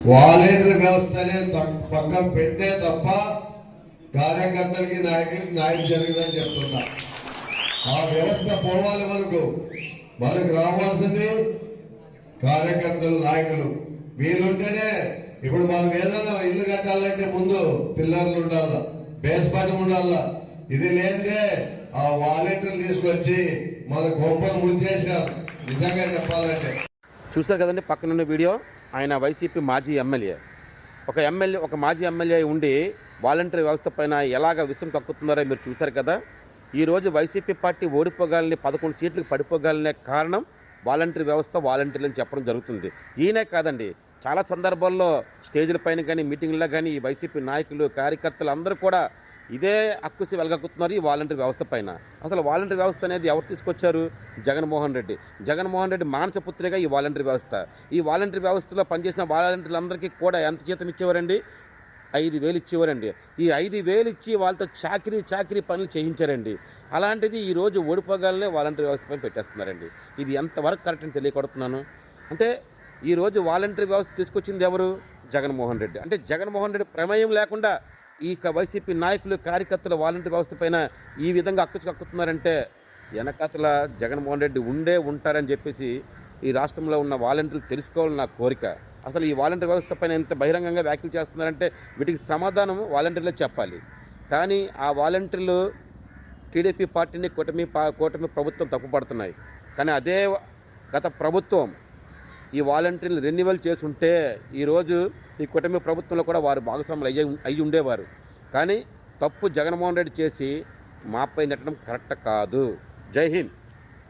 Volunteer వ్యవస్థనే పక్కన పెట్టే తప్ప కార్యకర్తలకి నాయకులకి న్యాయం జరగదని చెప్తున్నా. ఆ వ్యవస్థ పోవాలి మనకు. మనకు రావాల్సింది కార్యకర్తలు నాయకులు. వీళ్ళుంటేనే ఇప్పుడు మనం ఏదైనా ఇల్లు కట్టాలంటే ముందు పిల్లర్లు ఉండాల బేస్పాటం ఉండాల? ఇది లేదే ఆ వాలంటీర్లు తీసుకొచ్చి మన గొప్పలు ముంచేసినారు. నిజంగా చెప్పాలంటే. చూస్తారు కదండి పక్కనున్న వీడియో. ఆయన వైసీపీ మాజీ ఎమ్మెల్యే. ఒక ఎమ్మెల్యే ఒక మాజీ ఎమ్మెల్యే ఉండి వాలంటరీ వ్యవస్థ పైన ఎలాగ విషయం తక్కుతున్నారో మీరు చూశారు కదా. ఈరోజు వైసీపీ పార్టీ ఓడిపోగాలని పదకొండు సీట్లకు పడిపోగాలనే కారణం వాలంటరీ వ్యవస్థ వాలంటీర్లు అని చెప్పడం జరుగుతుంది. ఈయనే కాదండి చాలా సందర్భాల్లో స్టేజ్ల పైన కానీ మీటింగ్లో కానీ ఈ వైసీపీ నాయకులు కార్యకర్తలు అందరూ కూడా ఇదే అక్కుసి వెలగక్కుతున్నారు ఈ వాలంటీర్ వ్యవస్థ పైన. అసలు వాలంటీర్ వ్యవస్థ అనేది ఎవరు తీసుకొచ్చారు? జగన్మోహన్ రెడ్డి. జగన్మోహన్ రెడ్డి మానసపుత్రిగా ఈ వాలంటీర్ వ్యవస్థ. ఈ వాలంటీర్ వ్యవస్థలో పనిచేసిన వాలంటీర్లందరికీ కూడా ఎంత జీతం ఇచ్చేవారండి? ఐదు వేలు ఇచ్చేవారండి. ఈ ఐదు వేలు ఇచ్చి వాళ్ళతో చాకరీ చాకరీ పనులు చేయించారండి. అలాంటిది ఈరోజు ఓడిపోగాలనే వాలంటీర్ వ్యవస్థ పైన పెట్టేస్తున్నారండి. ఇది ఎంతవరకు కరెక్ట్ అని తెలియకొడుతున్నాను? అంటే ఈరోజు వాలంటీర్ వ్యవస్థ తీసుకొచ్చింది ఎవరు? జగన్మోహన్ రెడ్డి. అంటే జగన్మోహన్ రెడ్డి ప్రమేయం లేకుండా ఈ క- వైసీపీ నాయకులు కార్యకర్తలు వాలంటీర్ వ్యవస్థ పైన ఈ విధంగా అక్కుచు కక్కుతున్నారంటే వెనకతల జగన్మోహన్ రెడ్డి ఉండే ఉంటారని చెప్పేసి ఈ రాష్ట్రంలో ఉన్న వాలంటీర్లు తెలుసుకోవాలని నా కోరిక. అసలు ఈ వాలంటీర్ వ్యవస్థ పైన ఎంత బహిరంగంగా వ్యాఖ్యలు చేస్తున్నారంటే వీటికి సమాధానం వాలంటీర్లే చెప్పాలి. కానీ ఆ వాలంటీర్లు టీడీపీ పార్టీని కూటమి పా- కూటమి ప్రభుత్వం తప్పుపడుతున్నాయి. కానీ అదే గత ప్రభుత్వం ఈ వాలంటీర్లు రెన్యువల్ చేసి ఉంటే ఈరోజు ఈ కూటమి ప్రభుత్వంలో కూడా వారు భాగస్వాములు అయ్యి అయ్యి ఉండేవారు. కానీ తప్పు జగన్మోహన్ రెడ్డి చేసి మాపై నెట్టడం కరెక్ట్ కాదు. జై హింద్.